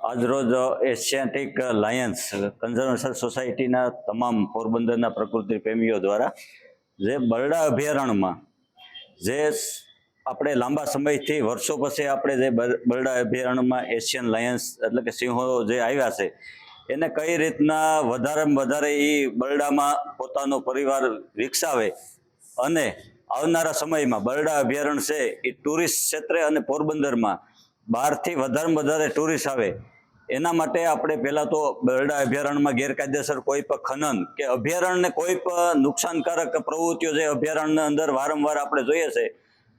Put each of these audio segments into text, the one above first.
આજરોજ Asiatic Lions conservation સોસાયટીના તમામ પોરબંદરના પ્રકૃતિ પ્રેમીઓ દ્વારા જે બરડા અભયારણ્યમાં જે આપણે લાંબા સમયથી વર્ષો પછી આપણે જે બરડા અભયારણ્યમાં એશિયન લાયન્સ એટલે કે સિંહો જે આવ્યા છે, એને કઈ રીતના વધારેમાં વધારે એ બરડામાં પોતાનો પરિવાર વિકસાવે અને આવનારા સમયમાં બરડા અભયારણ્ય છે એ ટુરિસ્ટ ક્ષેત્રે અને પોરબંદરમાં બહારથી વધારેમાં વધારે ટુરિસ્ટ આવે. એના માટે આપણે પહેલાં તો બરડા અભયારણ્યમાં ગેરકાયદેસર કોઈ પણ ખનન કે અભયારણ્યને કોઈ પણ નુકસાનકારક પ્રવૃત્તિઓ જે અભયારણ્યના અંદર વારંવાર આપણે જોઈએ છે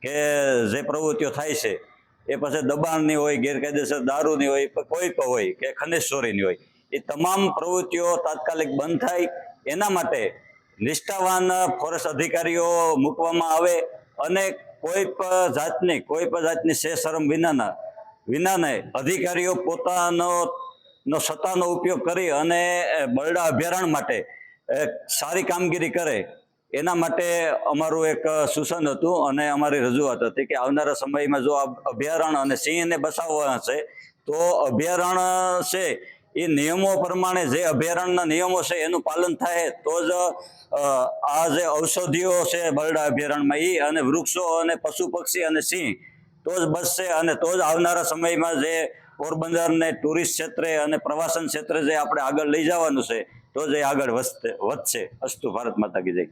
કે જે પ્રવૃત્તિઓ થાય છે, એ પછી દબાણની હોય, ગેરકાયદેસર દારૂની હોય કોઈ પણ હોય કે ખનિજ ચોરીની હોય, એ તમામ પ્રવૃત્તિઓ તાત્કાલિક બંધ થાય. એના માટે નિષ્ઠાવાન ફોરેસ્ટ અધિકારીઓ મૂકવામાં આવે અને કોઈ પણ જાતની, કોઈ પણ જાતની શે શરમ વિનાના વિનાને અધિકારીઓ પોતાનો સત્તાનો ઉપયોગ કરી અને બરડા અભયારણ્ય માટે સારી કામગીરી કરે. એના માટે અમારું એક સૂચન હતું અને અમારી રજૂઆત હતી કે આવનારા સમયમાં જો અભયારણ્ય અને સિંહને બસાવવા છે, તો અભયારણ્ય છે, એ નિયમો પ્રમાણે જે અભયારણ્યના નિયમો છે એનું પાલન થાય, તો જ આ જે ઔષધિઓ છે બરડા અભયારણ્યમાં એ અને વૃક્ષો અને પશુ પક્ષી અને સિંહ તો જ બચશે અને તો જ આવનારા સમયમાં જે પોરબંદરને ટુરિસ્ટ ક્ષેત્રે અને પ્રવાસન ક્ષેત્રે જે આપણે આગળ લઈ જવાનું છે, તો જ એ આગળ વધશે. અસ્તુ ભારત માતા કી જય.